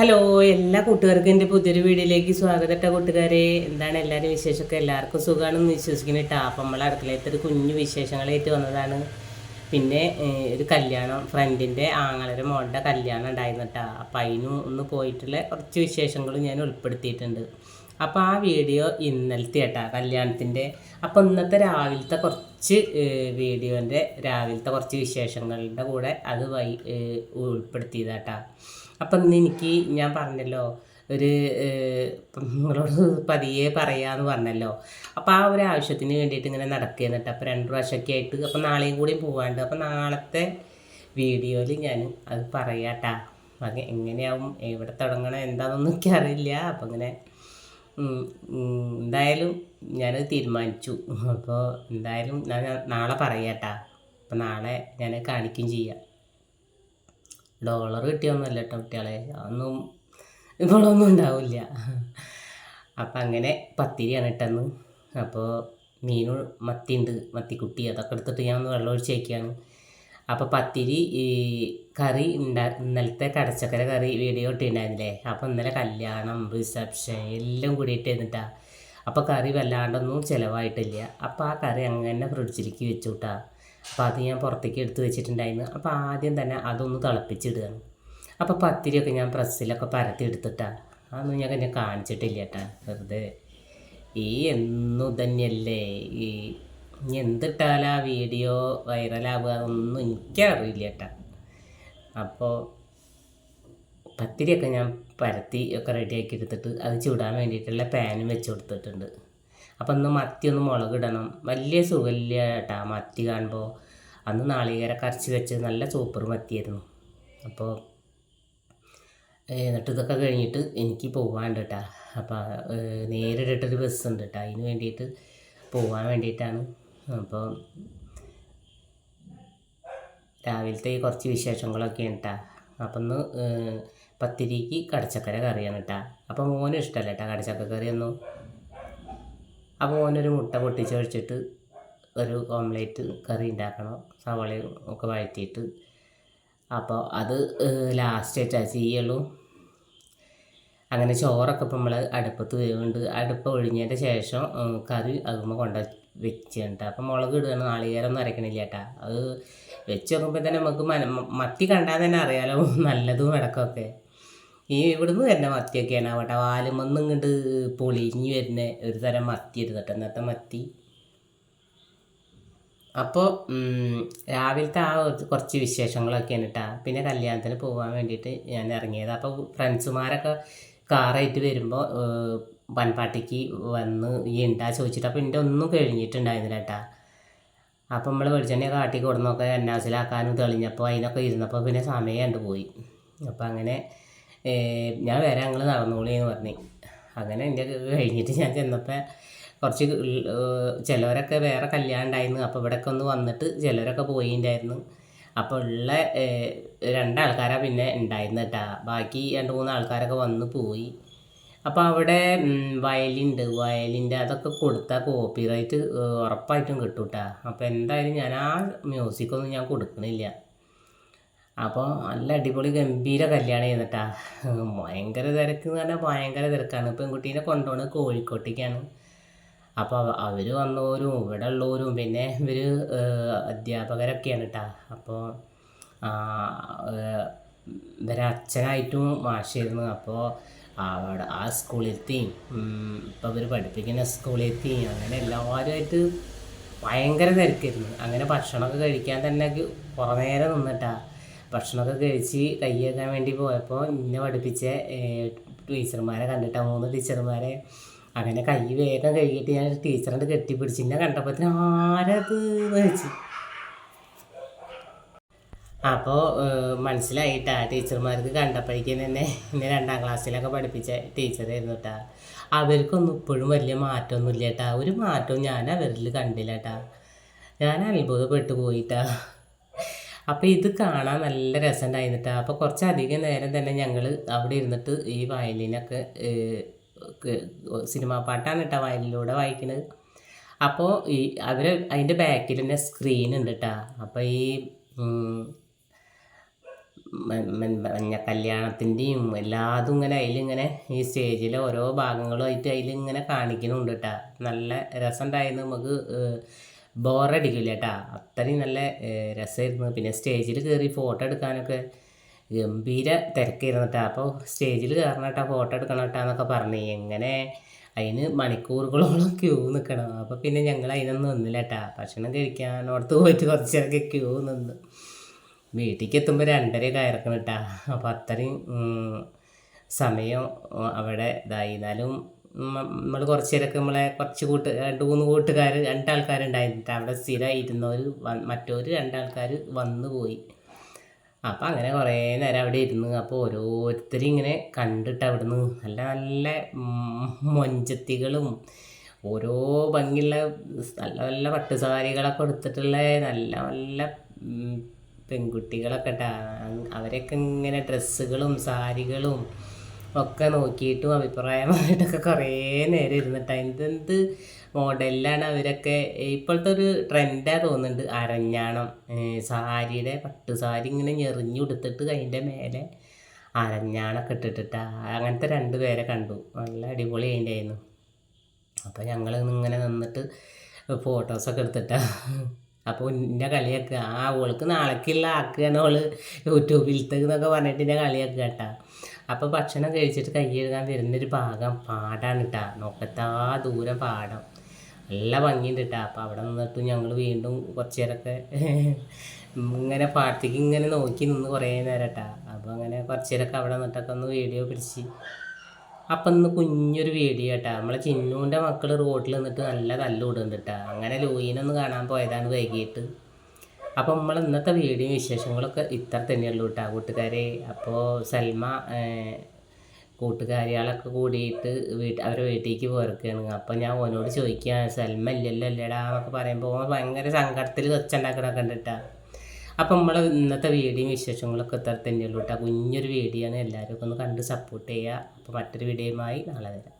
Hello എല്ലാ കൂട്ടുകാർക്കും എന്റെ പുതിയൊരു വീഡിയോയിലേക്ക് സ്വാഗതം കേട്ടോ കൂട്ടുകാരെ. എന്താണ് എല്ലാവരും വിശേഷമൊക്കെ? എല്ലാവർക്കും സുഖമാണെന്ന് വിശ്വസിക്കുന്നു കേട്ടോ അപ്പം നമ്മളെ അടുക്കളയത്തെ ഒരു കുഞ്ഞു വിശേഷങ്ങളായിട്ട് വന്നതാണ്. പിന്നെ ഒരു കല്യാണം. ഫ്രണ്ടിന്റെ ആങ്ങളൊരു മോളുടെ കല്യാണം ഉണ്ടായിരുന്നു കേട്ടോ അപ്പം അതിനും ഒന്ന് പോയിട്ടുള്ള കുറച്ച് വിശേഷങ്ങളും ഞാൻ ഉൾപ്പെടുത്തിയിട്ടുണ്ട്. അപ്പോൾ ആ വീഡിയോ ഇന്നലത്തെ കേട്ടാ കല്യാണത്തിന്റെ അപ്പോൾ ഇന്നത്തെ രാവിലത്തെ കുറച്ച് വീഡിയോന്റെ രാവിലത്തെ കുറച്ച് വിശേഷങ്ങളുടെ കൂടെ അത് വൈ ഉൾപ്പെടുത്തിയതാട്ടാ. അപ്പം ഇന്ന് എനിക്ക് ഞാൻ പറഞ്ഞല്ലോ ഒരു നിങ്ങളോട് പതിയെ പറയാന്ന് പറഞ്ഞല്ലോ. അപ്പോൾ ആ ഒരു ആവശ്യത്തിന് വേണ്ടിയിട്ട് ഇങ്ങനെ നടക്കുകയെന്നിട്ട് അപ്പോൾ രണ്ട് പ്രാവശ്യമൊക്കെ ആയിട്ട് അപ്പോൾ നാളെയും കൂടി പോകാണ്ട് അപ്പോൾ നാളത്തെ വീഡിയോയിൽ ഞാൻ അത് പറയാട്ടാ. എങ്ങനെയാവും എവിടെ തുടങ്ങണം എന്താണെന്നൊക്കെ അറിയില്ല അപ്പം ഇങ്ങനെ എന്തായാലും ഞാനത് തീരുമാനിച്ചു. അപ്പോൾ എന്തായാലും ഞാൻ നാളെ പറയാട്ടാ. അപ്പം നാളെ ഞാൻ കാണിക്കുകയും ചെയ്യാം. ഡോളർ കിട്ടിയൊന്നുമല്ല കേട്ടോ കുട്ടികളെ. അതൊന്നും ഇപ്പോഴൊന്നും ഉണ്ടാവില്ല. അപ്പം അങ്ങനെ പത്തിരിയാണ് ഇട്ടെന്ന്. അപ്പോൾ മീനും മത്തിയുണ്ട്. മത്തിക്കുട്ടി. അതൊക്കെ എടുത്തിട്ട് ഞാൻ ഒന്ന് വെള്ളം ഒഴിച്ച് വയ്ക്കുകയാണ് അപ്പോൾ പത്തിരി ഈ കറി ഉണ്ടാ ഇന്നലത്തെ കടച്ചക്കര കറി വീഡിയോ ഇട്ടിട്ടുണ്ടായിരുന്നില്ലേ? അപ്പോൾ ഇന്നലെ കല്യാണം റിസപ്ഷൻ എല്ലാം കൂടിയിട്ട് എന്നിട്ടാ അപ്പോൾ കറി വല്ലാണ്ടൊന്നും ചിലവായിട്ടില്ല. അപ്പോൾ ആ കറി അങ്ങനെ ഫ്രിഡ്ജിലേക്ക് വെച്ചു കിട്ടാ അപ്പോൾ അത് ഞാൻ പുറത്തേക്ക് എടുത്ത് വെച്ചിട്ടുണ്ടായിരുന്നു. അപ്പോൾ ആദ്യം തന്നെ അതൊന്ന് തിളപ്പിച്ചിടുകയാണ്. അപ്പോൾ പത്തിരിയൊക്കെ ഞാൻ പ്രസ്സിലൊക്കെ പരത്തി എടുത്തിട്ടാ. അതൊന്നും ഞാൻ കഴിഞ്ഞാൽ കാണിച്ചിട്ടില്ല കേട്ടാ. വെറുതെ. ഈ എന്നു തന്നെയല്ലേ ഈ ഇനി ആ വീഡിയോ വൈറലാവുക അതൊന്നും എനിക്കറിയില്ല കേട്ടാ. അപ്പോൾ പത്തിരിയൊക്കെ ഞാൻ പരത്തി ഒക്കെ റെഡിയാക്കി എടുത്തിട്ട് അത് ചൂടാൻ വേണ്ടിയിട്ടുള്ള പാനും വെച്ച് കൊടുത്തിട്ടുണ്ട്. അപ്പം ഒന്ന് മത്തി ഒന്ന് മുളകിടണം വലിയ സുഖമില്ല കേട്ടാ മത്തി കാണുമ്പോൾ അന്ന് നാളികേര കരച്ച് വെച്ച് നല്ല സൂപ്പർ മത്തിയായിരുന്നു. അപ്പോൾ എന്നിട്ട് ഇതൊക്കെ കഴിഞ്ഞിട്ട് എനിക്ക് പോകാണ്ട് കേട്ടാ. അപ്പോൾ നേരിട്ടിട്ടൊരു ബസ് ഉണ്ട് കേട്ടോ. അതിന് വേണ്ടിയിട്ട് പോകാൻ വേണ്ടിയിട്ടാണ് അപ്പോൾ രാവിലത്തെ കുറച്ച് വിശേഷങ്ങളൊക്കെ ഉണ്ടാ അപ്പം ഒന്ന് പത്തിരിക്ക് കടച്ചക്കര കറിയാണ് കേട്ടാ അപ്പം മോനും ഇഷ്ടമല്ല കേട്ടാ കടച്ചക്ക കറിയൊന്നും. അപ്പോൾ മോനൊരു മുട്ട പൊട്ടിച്ച് വെച്ചിട്ട് ഒരു ഓംലേറ്റ് കറി ഉണ്ടാക്കണം സവാളയും ഒക്കെ വഴറ്റിയിട്ട്. അപ്പോൾ അത് ലാസ്റ്റായിട്ടാണ് ചെയ്യുള്ളൂ അങ്ങനെ ചോറൊക്കെ ഇപ്പം നമ്മൾ അടുപ്പത്ത് വേവുണ്ട്. അടുപ്പ് ഒഴിഞ്ഞതിന്റെ ശേഷം കറി അതുമ്പോൾ കൊണ്ട് വെച്ചിട്ടുണ്ട്. അപ്പം മുളക് ഇടുകയാണ് നാളികേരമൊന്നും അരക്കണില്ല ചേട്ടാ അത് വെച്ച് നോക്കുമ്പോൾ തന്നെ നമുക്ക് മത്തി കണ്ടാൽ തന്നെ അറിയാലോ. നല്ലതും ഇടക്കൊക്കെ. ഈ ഇവിടുന്ന് വരുന്ന മത്തിയൊക്കെയാണ് അവിടെ വാലുമൊന്നും ഇങ്ങോട്ട് പൊളിഞ്ഞ് വരുന്ന ഒരു തരം മത്തി ഇരുന്നിട്ട് ഇന്നത്തെ മത്തി. അപ്പോൾ രാവിലത്തെ ആ കുറച്ച് വിശേഷങ്ങളൊക്കെയാണ് കേട്ടാ പിന്നെ കല്യാണത്തിന് പോകാൻ വേണ്ടിയിട്ട് ഞാൻ ഇറങ്ങിയത്. അപ്പോൾ ഫ്രണ്ട്സുമാരൊക്കെ കാറായിട്ട് വരുമ്പോൾ വൻപാട്ടിക്ക് വന്ന് ഈ ഉണ്ടാ ചോദിച്ചിട്ട് അപ്പോൾ എന്റെ ഒന്നും കഴിഞ്ഞിട്ടുണ്ടായിരുന്നില്ല കേട്ടാ അപ്പം നമ്മൾ വെളിച്ചെണ്ണ കാട്ടി കൊടുന്നൊക്കെ അന്നാസിലാക്കാനും തെളിഞ്ഞപ്പോൾ അതിനൊക്കെ ഇരുന്നപ്പോൾ പിന്നെ സമയം കണ്ടു പോയി. അപ്പം അങ്ങനെ ഞാൻ വരാം ഞങ്ങൾ നടന്നോളി എന്ന് പറഞ്ഞു. അങ്ങനെ എന്റെ കഴിഞ്ഞിട്ട് ഞാൻ ചെന്നപ്പോൾ കുറച്ച് ചിലവരൊക്കെ വേറെ കല്യാണം ഉണ്ടായിരുന്നു. അപ്പോൾ ഇവിടെയൊക്കെ ഒന്ന് വന്നിട്ട് ചിലരൊക്കെ പോയിണ്ടായിരുന്നു. അപ്പോൾ ഉള്ള രണ്ടാൾക്കാരാണ് പിന്നെ ഉണ്ടായിരുന്നു കേട്ടാ ബാക്കി രണ്ട് മൂന്ന് ആൾക്കാരൊക്കെ വന്ന് പോയി. അപ്പോൾ അവിടെ വയലുണ്ട്. വയലിന്റെ അതൊക്കെ കൊടുത്താൽ കോപ്പി റൈറ്റ് ഉറപ്പായിട്ടും കിട്ടും കേട്ടാ അപ്പോൾ എന്തായാലും ഞാൻ ആ മ്യൂസിക്കൊന്നും ഞാൻ കൊടുക്കണില്ല. അപ്പോൾ നല്ല അടിപൊളി ഗംഭീര കല്യാണം ചെയ്തിട്ടാ ഭയങ്കര തിരക്ക് എന്ന് പറഞ്ഞാൽ ഭയങ്കര തിരക്കാണ്. പെൺകുട്ടീനെ കൊണ്ടുപോകുന്നത് കോഴിക്കോട്ടേക്കാണ്. അപ്പോൾ അവർ വന്നവരും ഇവിടെ ഉള്ളവരും പിന്നെ ഇവർ അധ്യാപകരൊക്കെയാണ് കേട്ടാ അപ്പോൾ ഇവരെ അച്ഛനായിട്ടും മാഷായിരുന്നു. അപ്പോൾ അവിടെ ആ സ്കൂളിലെത്തിയും ഇപ്പോൾ അവർ പഠിപ്പിക്കുന്ന സ്കൂളിലെത്തിയും അങ്ങനെ എല്ലാവരുമായിട്ട് ഭയങ്കര തിരക്കായിരുന്നു. അങ്ങനെ ഭക്ഷണമൊക്കെ കഴിക്കാൻ തന്നെ കുറേ നേരം നിന്നിട്ടാ. ഭക്ഷണമൊക്കെ കഴിച്ച് കയ്യേക്കാൻ വേണ്ടി പോയപ്പോൾ എന്നെ പഠിപ്പിച്ച ടീച്ചർമാരെ കണ്ടിട്ടാ. മൂന്ന് ടീച്ചർമാരെ. അങ്ങനെ കൈ വേഗം കഴുകിയിട്ട് ഞാൻ ടീച്ചറിന്റെ കെട്ടിപ്പിടിച്ച്. എന്നെ കണ്ടപ്പോൾ ആരത് വെച്ച് അപ്പോൾ മനസ്സിലായിട്ടാ ടീച്ചർമാർക്ക് കണ്ടപ്പോഴേക്കും തന്നെ എന്നെ രണ്ടാം ക്ലാസ്സിലൊക്കെ പഠിപ്പിച്ച ടീച്ചറായിരുന്നു കേട്ടാ അവർക്കൊന്നും ഇപ്പോഴും വലിയ മാറ്റമൊന്നുമില്ല കേട്ടാ ഒരു മാറ്റവും ഞാൻ അവരിൽ കണ്ടില്ല കേട്ടാ ഞാൻ അത്ഭുതപ്പെട്ടു പോയിട്ടാ അപ്പോൾ ഇത് കാണാൻ നല്ല രസമുണ്ടായിരുന്നിട്ടാ അപ്പോൾ കുറച്ചധികം നേരം തന്നെ ഞങ്ങൾ അവിടെ ഇരുന്നിട്ട് ഈ വയലിനൊക്കെ സിനിമാ പാട്ടാണ് കേട്ടോ വയലിലൂടെ വായിക്കുന്നത് അപ്പോൾ ഈ അവർ അതിന്റെ ബാക്കിൽ തന്നെ സ്ക്രീൻ ഉണ്ട് കേട്ടോ അപ്പോൾ ഈ മഞ്ഞ കല്യാണത്തിന്റെയും എല്ലാതും ഇങ്ങനെ അതിലിങ്ങനെ ഈ സ്റ്റേജിലെ ഓരോ ഭാഗങ്ങളുമായിട്ട് അതിലിങ്ങനെ കാണിക്കുന്നുണ്ട് കേട്ടാ നല്ല രസമുണ്ടായിരുന്നു നമുക്ക് ബോറടിക്കില്ല കേട്ടാ അത്രയും നല്ല രസമായിരുന്നു പിന്നെ സ്റ്റേജിൽ കയറി ഫോട്ടോ എടുക്കാനൊക്കെ ഗംഭീര തിരക്കായിരുന്നു കേട്ടോ അപ്പോൾ സ്റ്റേജിൽ കയറണം കേട്ടോ ഫോട്ടോ എടുക്കണം കേട്ടോ എന്നൊക്കെ പറഞ്ഞു എങ്ങനെ അതിന് മണിക്കൂറുകളോളം ക്യൂ നിൽക്കണം അപ്പോൾ പിന്നെ ഞങ്ങൾ അതിനൊന്നും നിന്നില്ല കേട്ടാ ഭക്ഷണം കഴിക്കാനോടത്ത് പോയിട്ട് കുറച്ച് നേരമൊക്കെ ക്യൂ നിന്ന്. വീട്ടിലേക്ക് എത്തുമ്പോൾ രണ്ടര കയറക്കണം കേട്ടാ അപ്പോൾ അത്രയും സമയം അവിടെ ഇതായി. എന്നാലും നമ്മൾ കുറച്ച് നേരമൊക്കെ നമ്മളെ കുറച്ച് കൂട്ട് രണ്ട് മൂന്ന് കൂട്ടുകാർ രണ്ടാൾക്കാരുണ്ടായിരുന്നു അവിടെ സ്ഥിരമായിരുന്നവർ മറ്റവർ രണ്ടാൾക്കാർ വന്നു പോയി. അപ്പം അങ്ങനെ കുറേ നേരം അവിടെ ഇരുന്ന്. അപ്പോൾ ഓരോരുത്തരും ഇങ്ങനെ കണ്ടിട്ട് അവിടുന്ന് നല്ല നല്ല മൊഞ്ചത്തികളും ഓരോ ഭംഗിയുള്ള നല്ല നല്ല പട്ടുസാരികളൊക്കെ എടുത്തിട്ടുള്ള നല്ല നല്ല പെൺകുട്ടികളൊക്കെ ഇട്ടാ അവരൊക്കെ ഇങ്ങനെ ഡ്രസ്സുകളും സാരികളും ഒക്കെ നോക്കിയിട്ടും അഭിപ്രായമായിട്ടൊക്കെ കുറേ നേരം ഇരുന്നിട്ട്. എന്തെന്ത് മോഡലിലാണ് അവരൊക്കെ ഇപ്പോഴത്തെ ഒരു ട്രെൻഡാണ് തോന്നുന്നുണ്ട്. അരഞ്ഞാണം സാരിയുടെ പട്ടു സാരി ഇങ്ങനെ ഞെറിഞ്ഞു കൊടുത്തിട്ട് അതിന്റെ മേലെ അരഞ്ഞാണൊക്കെ ഇട്ടിട്ടിട്ട്. അങ്ങനത്തെ രണ്ട് പേരെ കണ്ടു. നല്ല അടിപൊളി അതിന്റെ ആയിരുന്നു അപ്പോൾ ഞങ്ങൾ ഇങ്ങനെ നിന്നിട്ട് ഫോട്ടോസൊക്കെ എടുത്തിട്ടാ. അപ്പോൾ ഇന്ന കളിയാക്കുക. ആ ഓൾക്ക് നാളേക്കുള്ള ആക്കുകയാണ് ഓൾ യൂട്യൂബിൽ എന്നൊക്കെ പറഞ്ഞിട്ട് എന്നെ കളിയാക്കുക കേട്ടാ അപ്പോൾ ഭക്ഷണം കഴിച്ചിട്ട് കൈ കഴുകാൻ വരുന്നൊരു ഭാഗം പാടാണ് കേട്ടാ നോക്കത്താ ദൂരം പാടം. നല്ല ഭംഗിയുണ്ട് കേട്ടാ അപ്പോൾ അവിടെ നിന്നിട്ട് ഞങ്ങൾ വീണ്ടും കുറച്ച് നേരമൊക്കെ ഇങ്ങനെ പാടത്തേക്ക് ഇങ്ങനെ നോക്കി നിന്ന് കുറേ നേരം കേട്ടാ അപ്പോൾ അങ്ങനെ കുറച്ച് നേരമൊക്കെ അവിടെ നിന്നിട്ടൊക്കെ ഒന്ന് വീഡിയോ പിടിച്ച് അപ്പം ഇന്ന് കുഞ്ഞൊരു വീഡിയോ കേട്ടാ നമ്മളെ ചിന്നുവിന്റെ മക്കൾ റോഡിൽ നിന്നിട്ട് നല്ല തല്ലുവിടുന്നുണ്ട് കേട്ടാ അങ്ങനെ ലൂയിനൊന്ന് കാണാൻ പോയതാണ് വൈകിട്ട്. അപ്പം നമ്മൾ ഇന്നത്തെ വീഡിയോ വിശേഷങ്ങളൊക്കെ ഇത്ര തന്നെയുള്ളൂ കേട്ടോ കൂട്ടുകാരെ. അപ്പോൾ സൽമ കൂട്ടുകാരികളൊക്കെ കൂടിയിട്ട് വീട്ട് അവരെ വീട്ടിലേക്ക് പോർക്കുകയാണ് അപ്പോൾ ഞാൻ ഓനോട് ചോദിക്കുക സൽമ ഇല്ലല്ലോ അല്ലേടാ എന്നൊക്കെ പറയുമ്പോൾ ഭയങ്കര സങ്കടത്തിൽ വെച്ചുണ്ടാക്കണൊക്കെ ഉണ്ട് കേട്ടോ അപ്പം നമ്മൾ ഇന്നത്തെ വീഡിയോ വിശേഷങ്ങളൊക്കെ ഇത്ര തന്നെയുള്ളൂ കേട്ടോ കുഞ്ഞൊരു വീഡിയോ ആണ് എല്ലാവരും ഒന്ന് കണ്ട് സപ്പോർട്ട് ചെയ്യുക അപ്പോൾ മറ്റൊരു വീഡിയോയുമായി നാളെ വരാം.